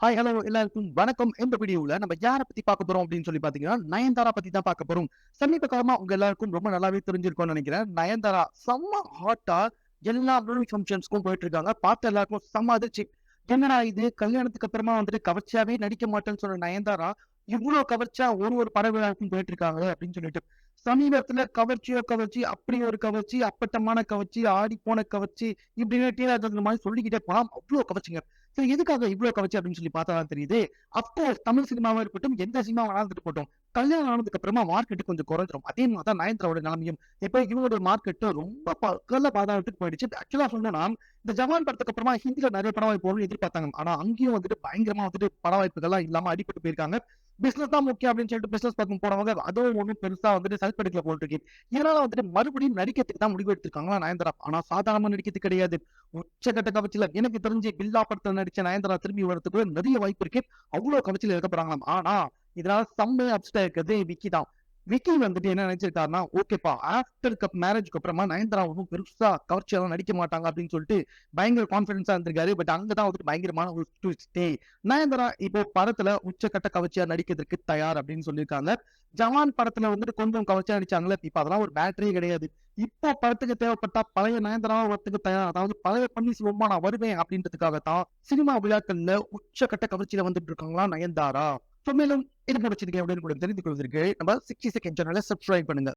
Hi hello எல்லாருக்கும் வணக்கம். இந்த வீடியோவில் நம்ம யாரை பத்தி பார்க்க போறோம் அப்படின்னு சொல்லி பாத்தீங்கன்னா நயன்தாரா பத்தி தான் பார்க்க போறோம். சமீப காலமா உங்க எல்லாருக்கும் ரொம்ப நல்லாவே தெரிஞ்சிருக்கும்னு நினைக்கிறேன். நயன்தாரா செம்ம ஹாட்டா எல்லா ஃபங்க்ஷன்ஸ்க்கும் போயிட்டு இருக்காங்க. பார்த்த எல்லாருக்கும் செம்ம அதிர்ச்சி. என்னடா இது? கல்யாணத்துக்கு அப்புறமா வந்துட்டு கவர்ச்சியாவே நடிக்க மாட்டேன்னு சொன்ன நயன்தாரா இவ்வளவு கவர்ச்சியா ஒரு ஒரு பட விழாவுக்கும் போயிட்டு இருக்காங்க அப்படின்னு சொல்லிட்டு. சமீபத்துல கவர்ச்சியோ கவர்ச்சி அப்படி ஒரு கவர்ச்சி அப்பட்டமான கவர்ச்சி ஆடி போன கவர்ச்சி இப்படின்னு டீராஜ் மாதிரி சொல்லிக்கிட்டே போலாம் அவ்வளவு கவர்ச்சிங்க. சரி எதுக்காக இவ்வளவு கவர்ச்சி அப்படின்னு சொல்லி பார்த்தா தான் தெரியுது அப்கோர்ஸ் தமிழ் சினிமாவா இருக்கட்டும் எந்த சினிமா வேணாலும் போட்டோம் கல்யாணம் ஆனதுக்கு அப்புறமா மார்க்கெட் கொஞ்சம் குறைஞ்சிரும். அதே மாதிரி தான் நயன்தாரோட நிலைமையும். இப்ப இவங்களோட மார்க்கெட் ரொம்ப பக்கல பாதாளத்துக்கு போயிடுச்சு. ஆக்சுவலா சொன்னா இந்த ஜவான் படத்துக்கு அப்புறமா ஹிந்தியில் நிறைய படம் வாய்ப்பு எதிர்பார்த்தாங்க. ஆனா அங்கேயும் வந்துட்டு பயங்கரமா வந்துட்டு பட வாய்ப்புகள்லாம் இல்லாம அடிபட்டு போயிருக்காங்க. பிசினஸ் தான் முக்கியம் அப்படின்னு சொல்லிட்டு பிசினஸ் பக்கம் போனவங்க அதுவும் ஒன்றும் பெருசா வந்துட்டு செல்ஃப் எடுக்கல போட்டுருக்கு இதனால வந்துட்டு மறுபடியும் நடிக்கிறதுக்கு தான் முடிவு எடுத்திருக்காங்களா நயன்தாரா? ஆனா சாதாரணமா நடிக்கிறது கிடையாது. உச்சகட்ட கவச்சில எனக்கு தெரிஞ்சு பில்லா படத்துல நடிச்ச நயன்தாரா திரும்பி வரதுக்கு நிறைய வாய்ப்பு இருக்கு. அவ்வளவு கவச்சில இருக்க போறாங்களாம். ஆனா இதனால செம்மையா அப்செட் இருக்கிறது விக்கி தான் விக்கி வந்துட்டு என்ன நினைச்சிருக்காருன்னா ஓகேப்பா ஆஃப்டர் கப் மேரேஜ்க்கு அப்புறமா நயன்தாரா ஒன்றும் பெருசா கவர்ச்சியெல்லாம் நடிக்க மாட்டாங்க அப்படின்னு சொல்லிட்டு பயங்கர கான்ஃபிடன்ஸா இருந்திருக்காரு. பட் அங்கதான் வந்துட்டு பயங்கரமான ஒரு ட்விஸ்டே நயன்தாரா இப்போ படத்துல உச்சக்கட்ட கவர்ச்சியா நடிக்கிறதுக்கு தயார் அப்படின்னு சொல்லியிருக்காங்க. ஜவான் படத்துல வந்துட்டு கொஞ்சம் கவர்ச்சியா நடிச்சாங்களே இப்ப அதெல்லாம் ஒரு பேட்டரியே கிடையாது. இப்போ படத்துக்கு தேவைப்பட்டா பழைய நயன்தாராவை வரத்துக்கு தயார் அதாவது பழைய பன்னீர்செல்வமா நான் வருவேன் அப்படின்றதுக்காக தான் சினிமா விழாக்கள்ல உச்சக்கட்ட கவர்ச்சியில வந்துட்டு இருக்காங்களா நயன்தாரா? ஸோ மேலும் இது முடிச்சிருக்கேன் அப்படின்னு கூட தெரிந்து கொள்வதற்கு நம்ம சிக்ஸ்டி செகண்ட் சேனலை சப்ஸ்கிரைப் பண்ணுங்க.